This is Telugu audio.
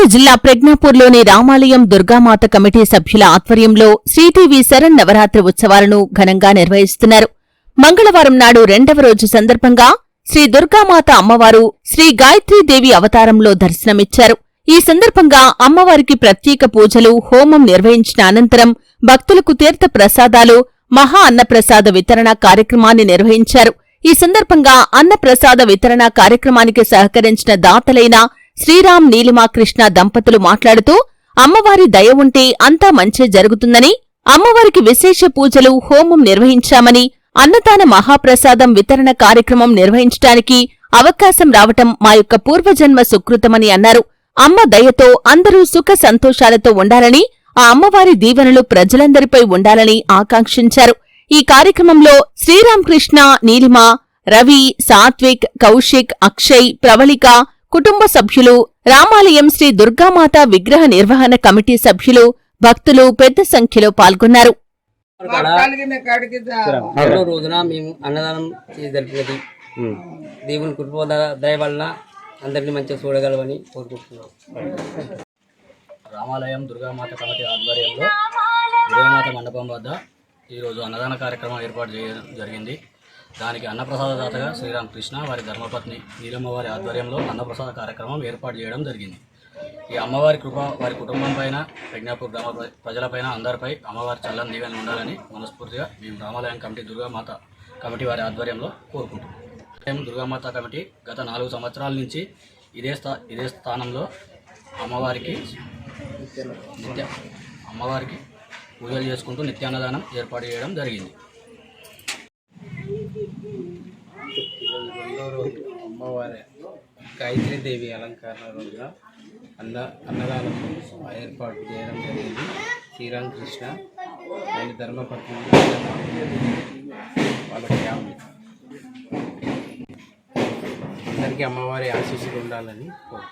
సిద్దిపేట జిల్లా ప్రజ్ఞాపూర్లోని రామాలయం దుర్గామాత కమిటీ సభ్యుల ఆధ్వర్యంలో శ్రీదేవి శరణ్ నవరాత్రి ఉత్సవాలను ఘనంగా నిర్వహిస్తున్నారు. మంగళవారం నాడు రెండవ రోజు సందర్భంగా శ్రీ దుర్గామాత అమ్మవారు శ్రీ గాయత్రీదేవి అవతారంలో దర్శనమిచ్చారు. ఈ సందర్భంగా అమ్మవారికి ప్రత్యేక పూజలు హోమం నిర్వహించిన అనంతరం భక్తులకు తీర్థ ప్రసాదాలు మహా అన్నప్రసాద వితరణ కార్యక్రమాన్ని నిర్వహించారు. ఈ సందర్భంగా అన్నప్రసాద వితరణ కార్యక్రమానికి సహకరించిన దాతలైన శ్రీరామ్ నీలిమా కృష్ణ దంపతులు మాట్లాడుతూ అమ్మవారి దయ ఉంటే అంతా మంచే జరుగుతుందని అమ్మవారికి విశేష పూజలు హోమం నిర్వహించామని అన్నదాన మహాప్రసాదం వితరణ కార్యక్రమం నిర్వహించడానికి అవకాశం రావటం మా యొక్క పూర్వజన్మ సుకృతమని అన్నారు. అమ్మ దయతో అందరూ సుఖ సంతోషాలతో ఉండాలని ఆ అమ్మవారి దీవెనలు ప్రజలందరిపై ఉండాలని ఆకాంక్షించారు. ఈ కార్యక్రమంలో శ్రీరామకృష్ణ నీలిమ రవి సాత్విక్ కౌశిక్ అక్షయ్ ప్రవళిక కుటుంబ సభ్యులు రామాలయం శ్రీ దుర్గామాత విగ్రహ నిర్వహణ కమిటీ సభ్యులు భక్తులు పెద్ద సంఖ్యలో పాల్గొన్నారు. రోజున మేము అన్నదానం జరిపినది దేవుని కృప దయ వలన అందరినీ మంచిగా చూడగలవని కోరుకుంటున్నాం. రామాలయం దుర్గామాత కమిటీ ఆధ్వర్యంలో దుర్గామాత మండపం వద్ద ఈరోజు అన్నదాన కార్యక్రమం ఏర్పాటు చేయడం జరిగింది. దానికి అన్నప్రసాద దాతగా శ్రీరామకృష్ణ వారి ధర్మపత్ని నీలమ్మవారి ఆధ్వర్యంలో అన్నప్రసాద కార్యక్రమం ఏర్పాటు చేయడం జరిగింది. ఈ అమ్మవారి కృప వారి కుటుంబం పైన ప్రజ్ఞాపూర్ గ్రామ ప్రజలపైన అందరిపై అమ్మవారి చల్లని దీవెన ఉండాలని మనస్ఫూర్తిగా మేము రామాలయం కమిటీ దుర్గామాత కమిటీ వారి ఆధ్వర్యంలో కోరుకుంటున్నాం. మేము దుర్గామాత కమిటీ గత నాలుగు సంవత్సరాల నుంచి ఇదే స్థా ఇదే స్థానంలో అమ్మవారికి నిత్య అమ్మవారికి పూజలు చేసుకుంటూ నిత్యాన్నదానం ఏర్పాటు చేయడం జరిగింది. రెండో అమ్మవారి. గాయత్రీదేవి అలంకరణ రోజున అన్న అన్నదానం ఏర్పాటు చేయడం జరిగింది. శ్రీరామకృష్ణ వాళ్ళ ధర్మపత్ని వాళ్ళ ఫ్యామిలీ. అందరికీ అమ్మవారి ఆశీస్సులు ఉండాలని కోరు